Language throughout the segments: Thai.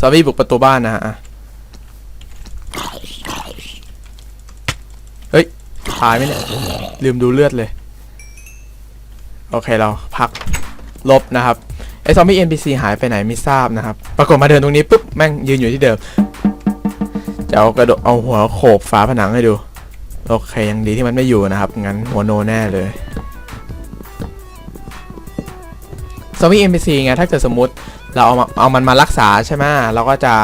ซอมบี้บุกประตูบ้านนะฮะเฮ้ย ตายไหมเนี่ย ลืมดูเลือดเลย โอเคเราพักลบนะครับ ไอซอมบี้ NPC หายไปไหนไม่ทราบนะครับ ปรากฏมาเดินตรงนี้ปุ๊บ แม่งยืนอยู่ที่เดิม จะเอากระโดดเอาหัวโขกฝาผนังให้ดู โอเค ยังดีที่มันไม่อยู่นะครับ งั้นหัวโนแน่เลย ซอมบี้ NPC ไงถ้าเกิดสมมติเราเอามาเอามันมารักษาใช่ไหมเราก็จะ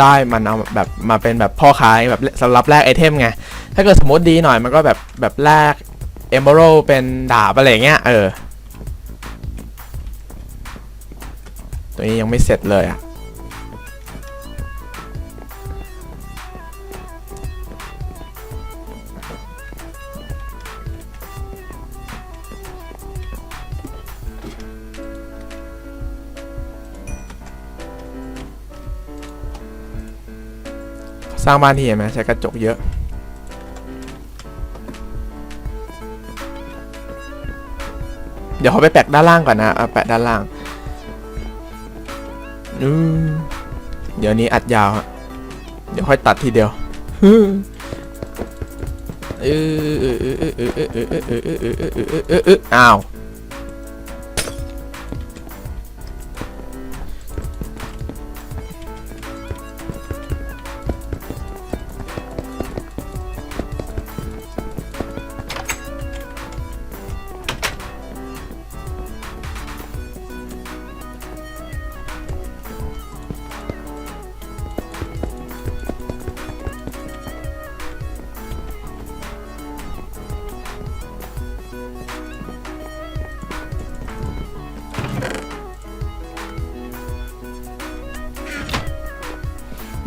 ได้มันเอาแบบมาเป็นแบบพ่อค้าแบบสำหรับแลกไอเทมไง ถ้าเกิดสมมติดีหน่อยมันก็แบบแบบแลกเอมเบอร์เป็นดาบอะไรเงี้ยเออ ตัวนี้ยังไม่เสร็จเลยอะ สร้างบ้านที่เห็นไหมใช้กระจกเยอะ เดี๋ยวเขาไปแปะด้านล่างก่อนนะเอาแปะด้านล่างอืมเดี๋ยวนี้อัดยาวฮะเดี๋ยวค่อยตัดทีเดียวฮึเออเ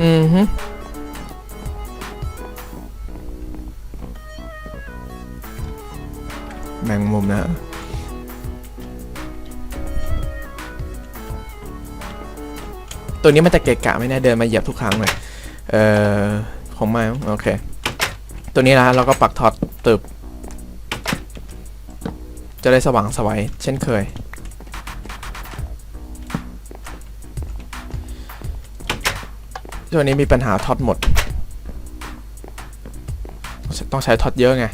อือฮึแมงมุมนะตัวนี้มันจะเกะกะไม่แน่เดินมาเหยียบทุกครั้งเลยเอ่อของไม่โอเค ตัวนี้นะเราก็ปักทอตตึบ จะได้สว่างสวัยเช่นเคย ตัวนี้มีปัญหาท็อตหมด ต้องใช้ท็อตเยอะไง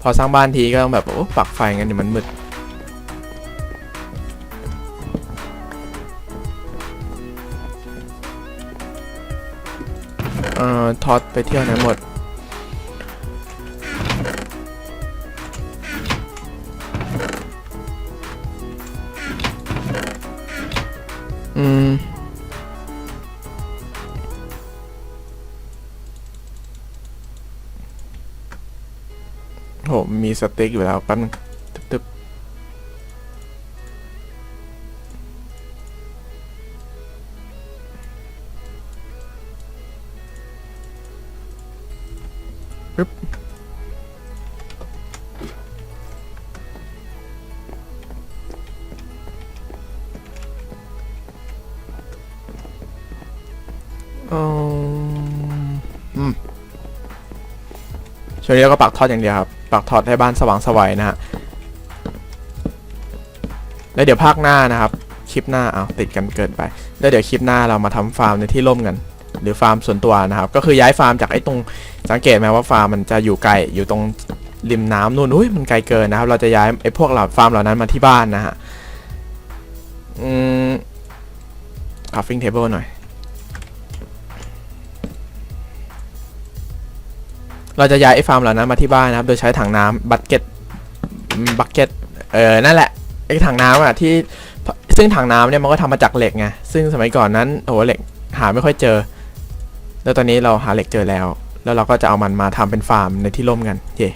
พอสร้างบ้านทีก็ต้องแบบโอ้ปักไฟงั้นเดี๋ยวมันมืดเอ่อท็อตไปเที่ยวไหนหมด เต็กอยู่แล้วแป๊บนึงตึ๊บปึ๊บอืมอืมช่วงนี้เราก็ปักทอดอย่างเดียวครับ ปักทอดให้บ้านสว่างสวัยนะฮะแล้วเดี๋ยวภาคหน้านะครับคลิปหน้าเอาติดกันเกินไป แล้วเดี๋ยวคลิปหน้าเรามาทำฟาร์มในที่ร่มกัน หรือฟาร์มส่วนตัวนะครับ ก็คือย้ายฟาร์มจากไอ้ตรงสังเกตไหมว่าฟาร์มมันจะอยู่ไกลอยู่ตรงริมน้ำนู่นอุ้ยมันไกลเกินนะครับ เราจะย้ายไอ้พวกเหล่าฟาร์มเหล่านั้นมาที่บ้านนะฮะอืมคัฟฟิ้งเทเบิลหน่อย เราจะย้ายไอ้ฟาร์มเหล่านั้นมาที่บ้านนะครับ โดยใช้ถังน้ำบัตเก็ตบักเก็ตเออนั่นแหละไอ้ถังน้ำอะที่ซึ่งถังน้ำเนี่ยมันก็ทำมาจากเหล็กไงซึ่งสมัยก่อนนั้นโอ้เหล็กหาไม่ค่อยเจอ แล้วตอนนี้เราหาเหล็กเจอแล้ว แล้วเราก็จะเอามันมาทำเป็นฟาร์มในที่ร่มกันเย่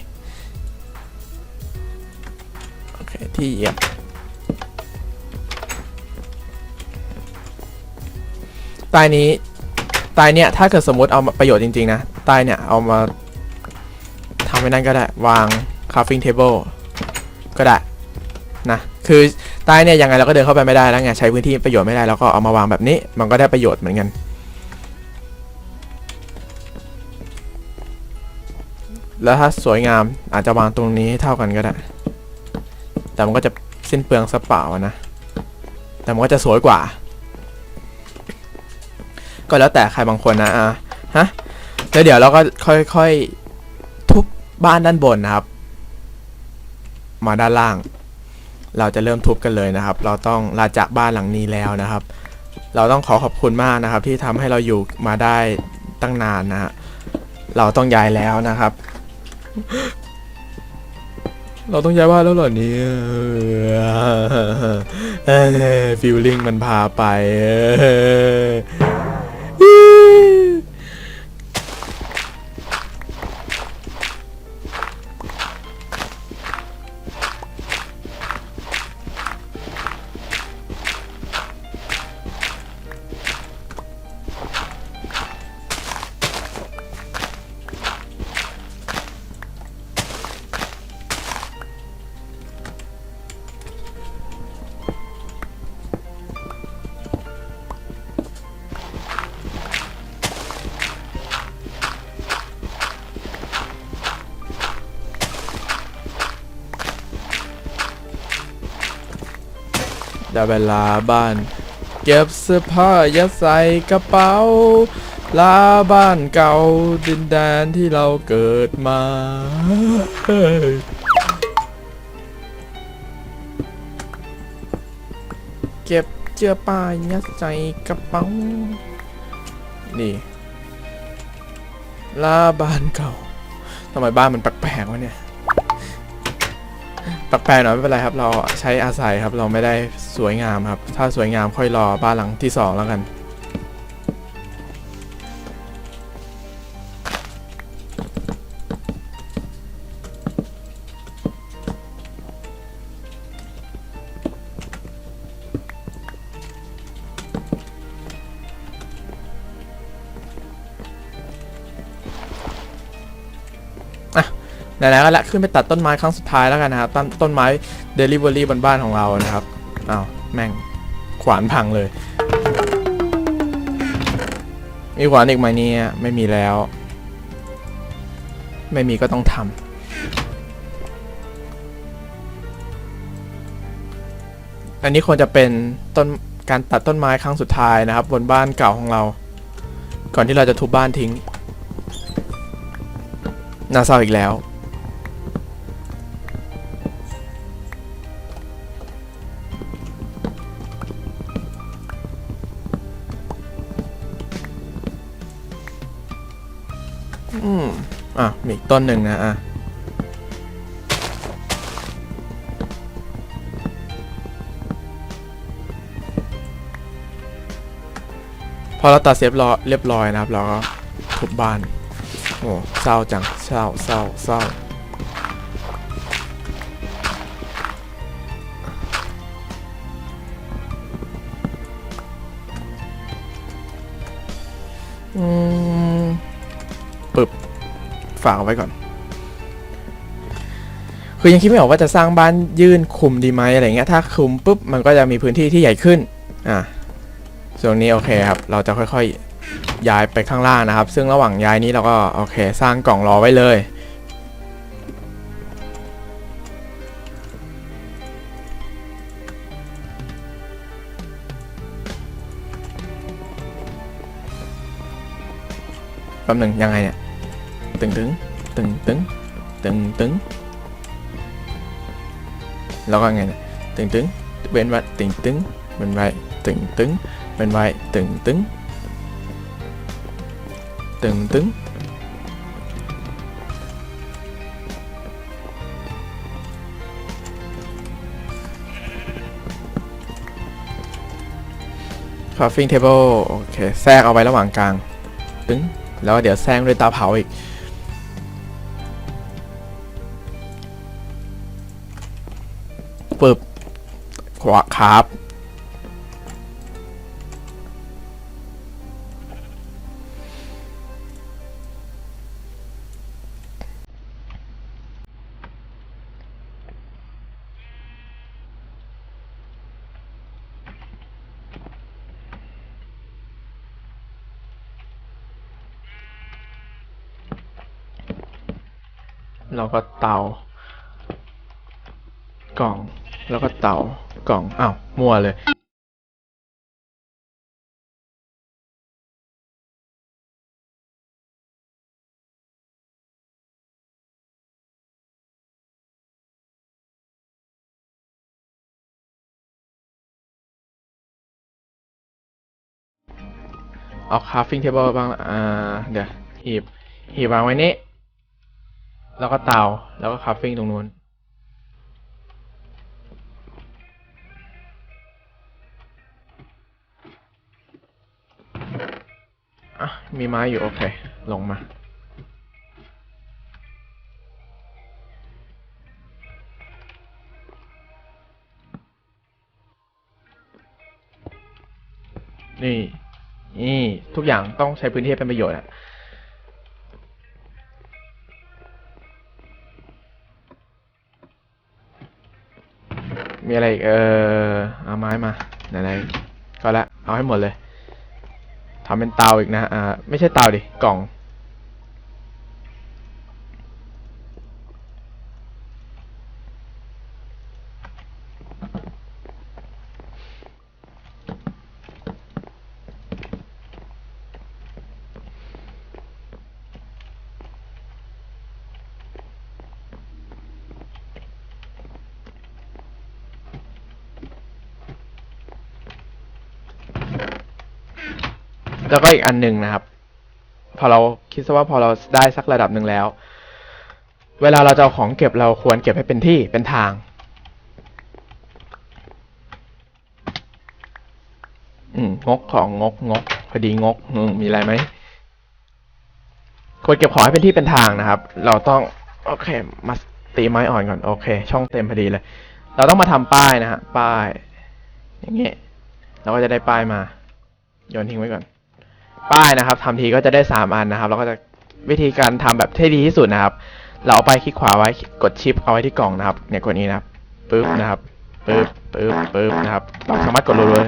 โอเคที่เหยียบใต้นี้ใต้เนี่ยถ้าเกิดสมมติเอามาประโยชน์จริงๆนะใต้เนี่ยเอามา ทำไว้นั่นก็ได้ วาง crafting table ก็ได้นะคือใต้เนี่ยยังไงเราก็เดินเข้าไปไม่ได้แล้วไงใช้พื้นที่ประโยชน์ไม่ได้แล้วก็เอามาวางแบบนี้ มันก็ได้ประโยชน์เหมือนกันแล้วถ้าสวยงามอาจจะวางตรงนี้ให้เท่ากันก็ได้ แต่มันก็จะสิ้นเปลืองสเปล่านะ แต่มันก็จะสวยกว่า ก็แล้วแต่ใครบางคนนะอะฮะแล้วเดี๋ยวเราก็ค่อยๆ บ้านด้านบนนะครับ มาด้านล่าง เราจะเริ่มทุบกันเลยนะครับ เราต้องลาจากบ้านหลังนี้แล้วนะครับ เราต้องขอขอบคุณมากนะครับ ที่ทำให้เราอยู่มาได้ตั้งนานนะฮะเราต้องย้ายแล้วนะครับ เราต้องย้ายบ้านแล้วเหรอเนี่ยฟิลลิ่งมันพาไป ได้เวลาบ้าน เก็บเสื้อผ้ายัดใส่กระเป๋าลาบ้านเก่าดินแดนที่เราเกิดมาเฮ้ยเก็บเสื้อผ้ายัดใส่กระเป๋า นี่ ลาบ้านเก่าทำไมบ้านมันแปลกๆวะเนี่ย แปลกๆหน่อยไม่เป็นไรครับ เราใช้อาศัยครับ เราไม่ได้สวยงามครับ ถ้าสวยงามค่อยรอบ้านหลังที่สองแล้วกัน ไหนๆก็ละขึ้นไปตัดต้นไม้ครั้งสุดท้ายแล้วกันนะครับต้นต้นไม้เดลิเวอรี่บนบ้านของเรานะครับอ้าวแม่งขวานพังเลย มีขวานอีกไหมเนี่ยไม่มีแล้ว ไม่มีก็ต้องทำอันนี้ควรจะเป็นต้นการตัดต้นไม้ครั้งสุดท้ายนะครับ บนบ้านเก่าของเรา ก่อนที่เราจะทุบบ้านทิ้งน่าเศร้าอีกแล้ว ต้นหนึ่งนะอะพอเราตัดเสร็จเรียบร้อยเรียบร้อยนะครับเราก็ทุบบ้าน โอ้เศร้าจังเศร้าเศร้าเศร้าอืม ฝากเอาไว้ก่อน คือยังคิดไม่ออกว่าจะสร้างบ้านยื่นคุมดีไหมอะไรเงี้ยถ้าคุมปุ๊บมันก็จะมีพื้นที่ที่ใหญ่ขึ้นอะส่วนนี้โอเคครับ เราจะค่อยๆย้ายไปข้างล่างนะครับ ซึ่งระหว่างย้ายนี้เราก็โอเค สร้างกล่องรอไว้เลยแป๊บหนึ่งยังไงเนี่ย ตึงตึงตึงตึงตึงตึงแล้วก็ไงนี่ยตึงตึงเว้นไว้ตึงตึงเว้นไว้ตึงตึงเว้นไว้ตึงตึงตึงตึงค r ฟ f ิ n g table โอเคแทรกเอาไว้ระหว่างกลาง ตึง แล้วเดี๋ยวแซงด้วยตาเผาอีก ปึ๊บขวาครับแล้วก็เตากล่อง แล้วก็เตากล่องอ้าวมั่วเลยเอา crafting table บ้างละอ่าเดี๋ยวหีบหีบวางไว้นี่แล้วก็เตาแล้วก็ crafting ตรงนู้น อะ มีไม้อยู่ โอเค ลงมา นี่ นี่ ทุกอย่างต้องใช้พื้นที่เป็นประโยชน์อะมีอะไรอีกเออเอาไม้มาไหนๆก็แล้วเอาให้หมดเลย ทำเป็นเตาอีกนะอ่าไม่ใช่เตาดิกล่อง แล้วก็อีกอันหนึ่งนะครับ พอเราคิดซะว่าพอเราได้สักระดับหนึ่งแล้ว เวลาเราจะเอาของเก็บเราควรเก็บให้เป็นที่เป็นทางอืมงกของงกงกพอดีงกมมีอะไรไหมควรเก็บของให้เป็นที่เป็นทางนะครับ เราต้องโอเค มาตีไม้อ่อนก่อนโอเค ช่องเต็มพอดีเลย เราต้องมาทำป้ายนะฮะป้าย อย่างเงี้ยเราก็จะได้ป้ายมาโยนทิ้งไว้ก่อน ป้ายนะครับทำทีก็จะได้สามอันนะครับแล้วก็จะวิธีการทำแบบที่ดีที่สุดนะครับ เราเอาไปคลิกขวาไว้กดชิปเอาไว้ที่กล่องนะครับ เนี่ยกดนี้นะครับปึ๊บนะครับปึ๊บปึ๊บปึ๊บนะครับเราสามารถกดรัวๆเลย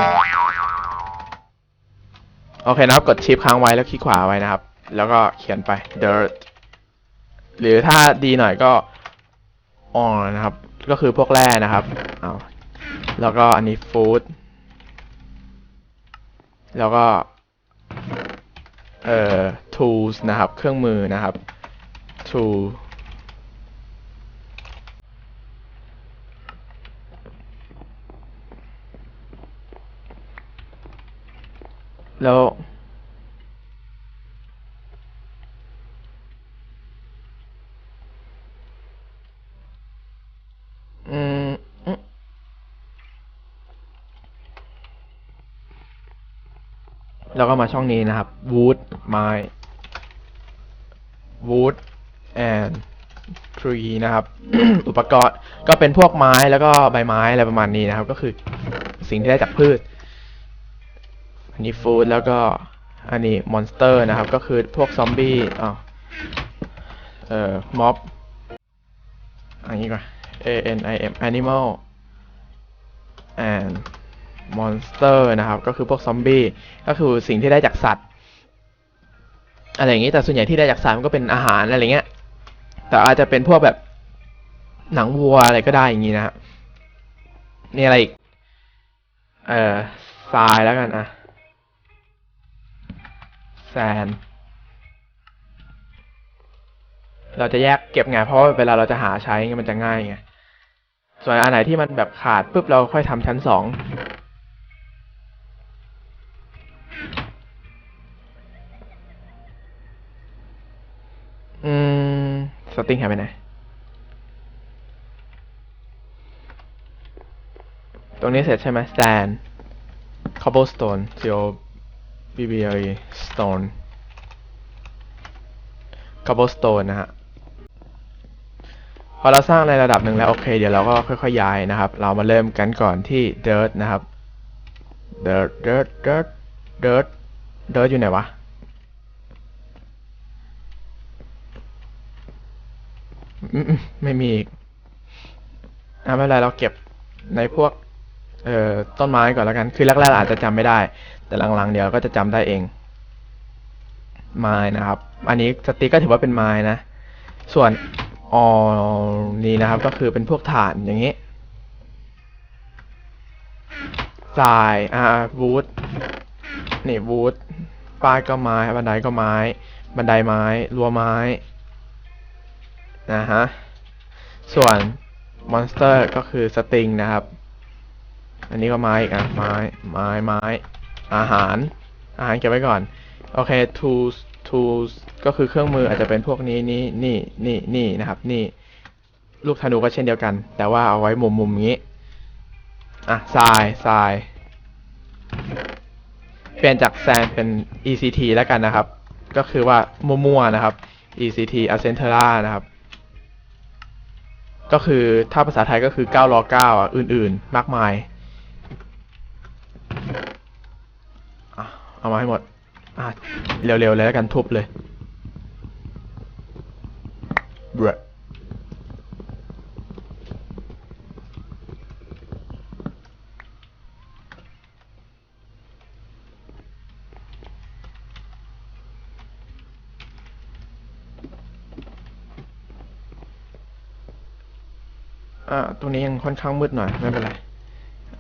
โอเคนะครับ กดชิปค้างไว้แล้วคลิกขวาไว้นะครับ แล้วก็เขียนไป dirt หรือถ้าดีหน่อยก็ on นะครับ ก็คือพวกแร่นะครับเอาแล้วก็อันนี้ food แล้วก็ เอ่อ tools นะครับ เครื่องมือนะครับ tool แล้ว อืมอืม แล้วก็มาช่องนี้นะครับ wood ไม้ wood and tree นะครับ อุปกรณ์ก็เป็นพวกไม้แล้วก็ใบไม้อะไรประมาณนี้นะครับ ก็คือสิ่งที่ได้จากพืช อันนี้ food แล้วก็อันนี้ monster นะครับ ก็คือพวกซอมบี้อ้าวเอ่อ mob อันนี้ก่อน A N I M animal and monster นะครับ ก็คือพวกซอมบี้ก็คือสิ่งที่ได้จากสัตว์อะไรอย่างนี้แต่ส่วนใหญ่ที่ได้จากสัตว์มันก็เป็นอาหารอะไรเงี้ย แต่อาจจะเป็นพวกแบบหนังวัวอะไรก็ได้อย่างนี้นะนี่อะไรอีก เอ่อทรายแล้วกันอะแซนเราจะแยกเก็บไงเพราะเวลาเราจะหาใช้ไงมันจะง่ายไงส่วนอันไหนที่มันแบบขาดปุ๊บเราค่อยทำชั้นสอง อืม สติงหายไปไหน ตรงนี้เสร็จใช่ไหม stand cobblestone c o b b l e stone cobblestone นะฮะ พอเราสร้างในระดับหนึ่งแล้ว โอเค เดี๋ยวเราก็ค่อยๆย้ายนะครับ เรามาเริ่มกันก่อนที่ dirt นะครับ dirt dirt dirt dirt dirt อยู่ไหนวะ อืมๆ ไม่มีอีกอะไม่เป็นไรเราเก็บในพวก เอ่อต้นไม้ก่อนแล้วกัน คือแรกๆอาจจะจำไม่ได้ แต่หลังๆเดี๋ยวก็จะจำได้เองไม้นะครับ อันนี้สติกก็ถือว่าเป็นไม้นะ ส่วนออนี่นะครับ ก็คือเป็นพวกฐานอย่างนี้ทรายอ่าวูดนี่วูดป้ายก็ไม้ บันไดก็ไม้ บันไดไม้ รั้วไม้ นะฮะ ส่วนมอนสเตอร์ก็คือสตริงนะครับ อันนี้ก็ไม้อีกอะ ไม้ ไม้ ไม้ อาหาร อาหารเก็บไว้ก่อน โอเค tools tools ก็คือเครื่องมืออาจจะเป็นพวกนี้นี่นี่นี่นี่นะครับ นี่ ลูกธนูก็เช่นเดียวกัน แต่ว่าเอาไว้มุมมุมนี้ อะทรายทราย เปลี่ยนจากแซนเป็น ECT แล้วกันนะครับ ก็คือว่ามั่วๆนะครับ ECT a c e n t e r a นะครับ ก็คือถ้าภาษาไทยก็คือ9รอ9อะอื่นๆ มากมายเอามาให้หมดเร็วๆเลยแล้วกันทุบเลยเบร อ่าตรงนี้ยังค่อนข้างมืดหน่อยไม่เป็นไร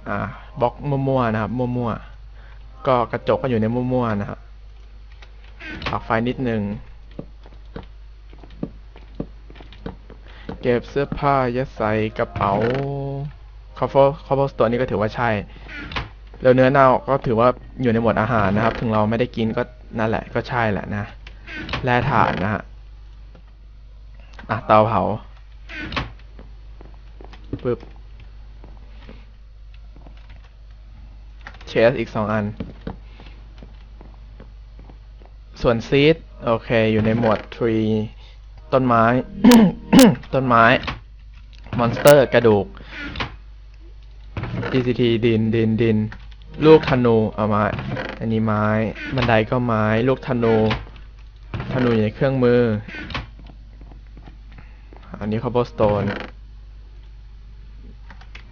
อ่าบล็อกมั่วๆนะครับมั่วๆก็กระจกก็อยู่ในมั่วๆนะครับปรับไฟนิดนึงเก็บเสื้อผ้ายัดใส่กระเป๋าคอฟฟอร์คอฟฟ์ตัวนี้ก็ถือว่าใช่แล้วเนื้อเน่าก็ถือว่าอยู่ในหมวดอาหารนะครับ ถึงเราไม่ได้กินก็นั่นแหละก็ใช่แหละนะแร่ถ่านนะฮะอะเตาเผา ปึ๊บเชสอีกสองอัน ส่วนซีดโอเค อยู่ในหมวดทรีต้นไม้ ต้นไม้ มอนสเตอร์ กระดูก DCT ดินดินดิน ลูกธนู เอามา อันนี้ไม้ บันไดก็ไม้ ลูกธนู ธนูอยู่ในเครื่องมือ อันนี้ cobblestone อ่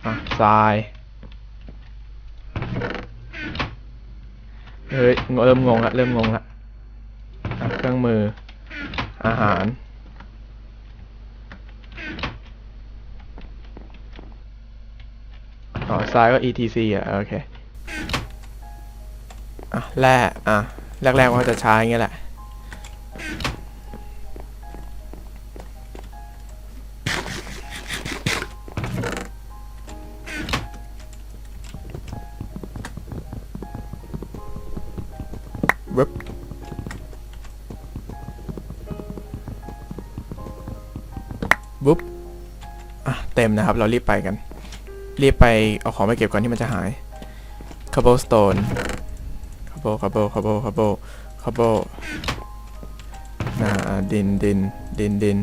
อะทราย เฮ้ย เริ่มงงละเริ่มงงละอะเครื่องมือ อาหาร อ๋อทรายก็ etc อะ โอเค อะ แร่ อะ แรกๆก็จะใช่เงี้ยแหละ เต็มนะครับ เรารีบไปกัน รีบไปเอาของไปเก็บก่อนที่มันจะหาย cobblestone cobble cobble cobble cobble cobble นะอะดินดินดินดิน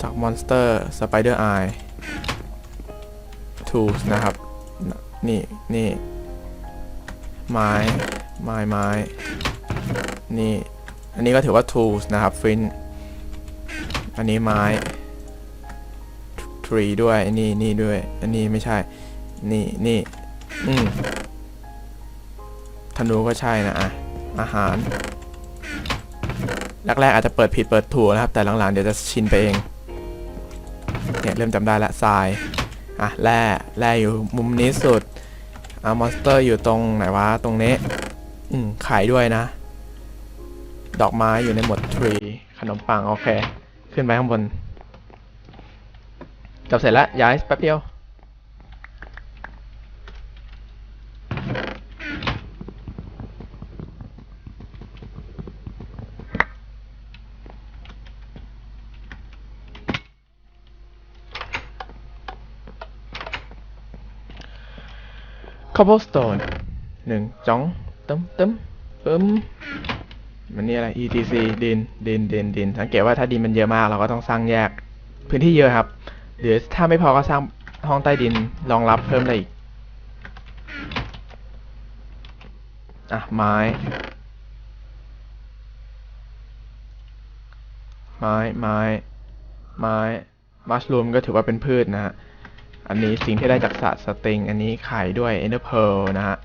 จากมอนสเตอร์ spider eye tools นะครับ นี่นี่ไม้ไม้ไม้นี่ อันนี้ก็ถือว่า tools นะครับฟิน อันนี้ไม้ tree ด้วยนี่นี่ด้วย อันนี้ไม่ใช่ นี่นี่อืมธนูก็ใช่นะอะอาหารแรกๆอาจจะเปิดผิดเปิดถูกนะครับ แต่หลังๆเดี๋ยวจะชินไปเองเนี่ยเริ่มจำได้ละทรายอะแร่แร่อยู่มุมนี้สุดอะมอนสเตอร์อยู่ตรงไหนวะตรงนี้ อืมขายด้วยนะ ดอกไม้อยู่ในหมวดทรีขนมปัง โอเค ขึ้นไปข้างบนจบเสร็จแล้วย้ายแป๊บเดียว cobblestone หนึ่งจ้องตึมตึ้มอืม มันนี่อะไร etc ดินดินดินดินสังเกตว่าถ้าดินมันเยอะมากเราก็ต้องสร้างแยกพื้นที่เยอะครับหรือถ้าไม่พอก็สร้างห้องใต้ดินรองรับเพิ่มได้อีกอะไม้ ไม้ไม้ไม้มัชลูมก็ถือว่าเป็นพืชนะฮะอันนี้สิ่งที่ได้จากสัตว์สติง อันนี้ไข่ด้วยเอเนอร์เพลนะฮะ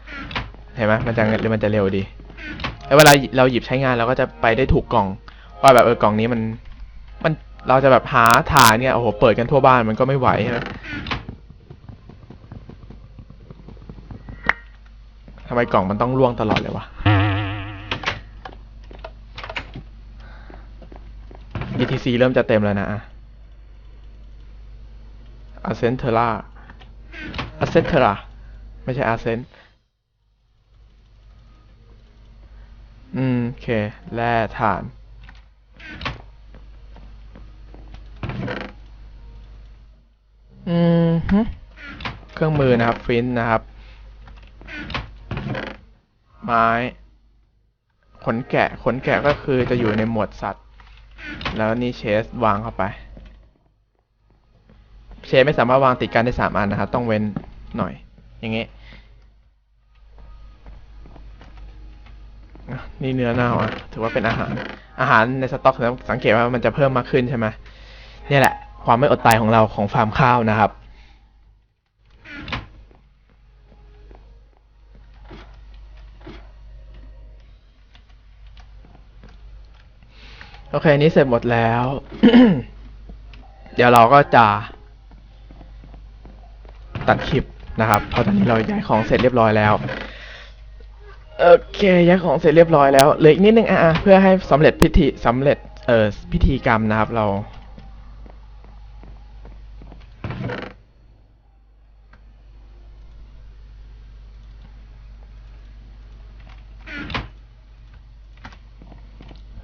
เห็นไหมมันจะมันจะเร็วดี แล้วเวลาเราหยิบใช้งานเราก็จะไปได้ถูกกล่องว่าแบบเออกล่องนี้มันมันเราจะแบบหาฐานเนี่ยโอ้โหเปิดกันทั่วบ้านมันก็ไม่ไหวใช่ไหมทำไมกล่องมันต้องล่วงตลอดเลยวะ ETC เริ่มจะเต็มแล้วนะอะ Accentera Accentera ไม่ใช่ Accent อืมโอ เคแร่ถ่าน อืมฮึเครื่องมือนะครับ ฟินนะครับ ไม้ขนแกะขนแกะก็คือจะอยู่ในหมวดสัตว์ แล้วนี่เชสวางเข้าไป เชสไม่สามารถวางติดกันได้สามอันนะครับ ต้องเว้นหน่อย อย่างเงี้ย นี่เนื้อเน่าอะถือว่าเป็นอาหาร อาหารในสต็อกสังเกตว่ามันจะเพิ่มมากขึ้นใช่ไหมนี่แหละ ความไม่อดตายของเราของฟาร์มข้าวนะครับ โอเคนี้เสร็จหมดแล้ว เดี๋ยวเราก็จะตัดคลิปนะครับ เพราะตอนนี้เราย้ายของเสร็จเรียบร้อยแล้ว โอเคย้ายของเสร็จเรียบร้อยแล้วเหลืออีกนิดนึงอะเพื่อให้สำเร็จพิธีสำเร็จเอ่อพิธีกรรมนะครับเรา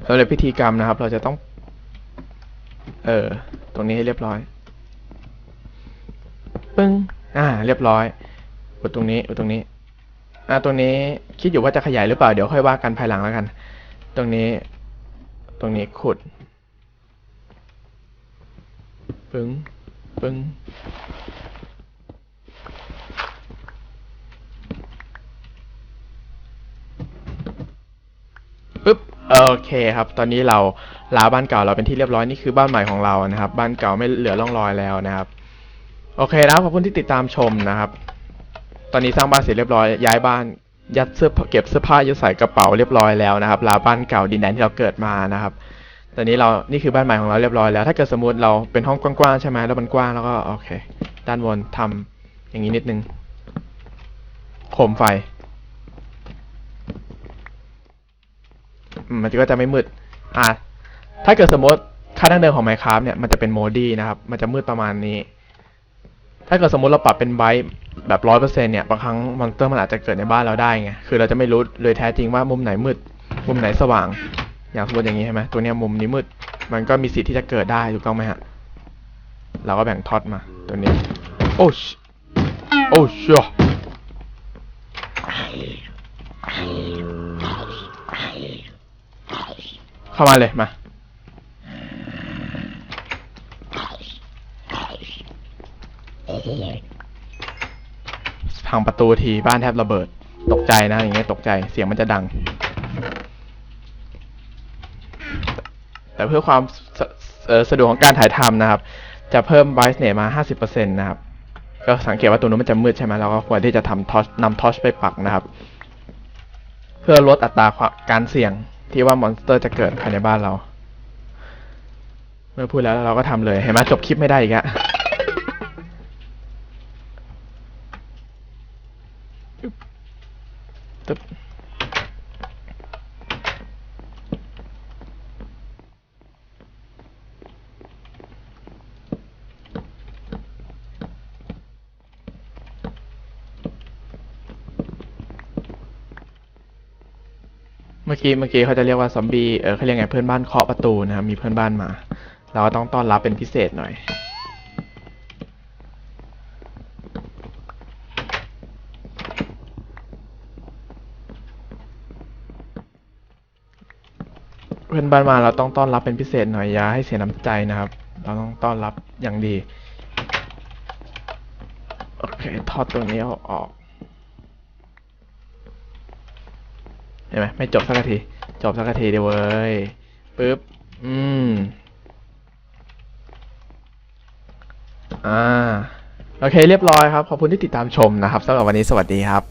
สำเร็จพิธีกรรมนะครับ เราจะต้อง เออตรงนี้ให้เรียบร้อย ปึ้ง อ่า เรียบร้อยอุดตรงนี้อุดตรงนี้ อ่าตรงนี้คิดอยู่ว่าจะขยายหรือเปล่า เดี๋ยวค่อยว่ากันภายหลังแล้วกัน ตรงนี้ ตรงนี้ขุด ปึ้ง ปึ้ง ปึ๊บ โอเคครับ ตอนนี้เราลาบ้านเก่าเราเป็นที่เรียบร้อย นี่คือบ้านใหม่ของเรานะครับ บ้านเก่าไม่เหลือร่องรอยแล้วนะครับ โอเคนะครับ ขอบคุณที่ติดตามชมนะครับ ตอนนี้สร้างบ้านเสร็จเรียบร้อยย้ายบ้านยัดเสื้อเก็บเสื้อผ้ายัดใส่กระเป๋าเรียบร้อยแล้วนะครับลาบ้านเก่าดินแดนที่เราเกิดมานะครับตอนนี้เรานี่คือบ้านใหม่ของเราเรียบร้อยแล้วถ้าเกิดสมมติเราเป็นห้องกว้างๆใช่ไหมแล้วมันกว้างแล้วก็โอเค ด้านบนทำอย่างนี้นิดนึงโคมไฟมมันก็จะไม่มืดอะถ้าเกิดสมมติค่าดั้งเดิมของ Minecraft เนี่ยมันจะเป็นโมดีนะครับมันจะมืดประมาณนี้ ถ้าเกิดสมมติเราปรับเป็นไบต์แบบร้อยเปอร์เซ็นเนี่ยบางครั้งมอนสเตอร์มันอาจจะเกิดในบ้านเราได้ไงคือเราจะไม่รู้เลยแท้จริงว่ามุมไหนมืด มุมไหนสว่าง อย่างสมมติอย่างนี้ใช่ไหมตัวเนี้ยมุมนี้มืด มันก็มีสิทธิ์ที่จะเกิดได้ถูกต้องไหมฮะเราก็แบ่งท็อตมาตัวนี้ โอ้ชโอ้ชัวเข้ามาเลยมา พังประตูทีบ้านแทบระเบิด ตกใจนะอย่างเงี้ยตกใจเสียงมันจะดัง แต่เพื่อความสสะดวกของการถ่ายทำนะครับ จะเพิ่ม brightness มา 50%นะครับ ก็สังเกตว่าตัวนู้นมันจะมืดใช่ไหมเราก็ควรที่จะทำทอชนำทอชไปปักนะครับ เพื่อลดอัตราการเสี่ยงที่ว่ามอนสเตอร์จะเกิดภายในบ้านเรา เมื่อพูดแล้วเราก็ทำเลยเห็นไหมจบคลิปไม่ได้อีกอะ ตึ๊บเมื่อกี้เมื่อกี้เขาจะเรียกว่าซอมบี้ เออเขาเรียกไงเพื่อนบ้านเคาะประตูนะครับ มีเพื่อนบ้านมา เราก็ต้องต้อนรับเป็นพิเศษหน่อย เพื่อน บ้านมาเราต้องต้อนรับเป็นพิเศษหน่อยอย่าให้เสียน้ำใจนะครับ เราต้องต้อนรับอย่างดี โอเคทอดตรงนี้เอาออกเห็นไหมไม่จบสักที จบสักทีเดียวเว้ยปึ๊บ อืม อ่า โอเค เรียบร้อยครับ ขอบคุณที่ติดตามชมนะครับสำหรับวันนี้สวัสดีครับ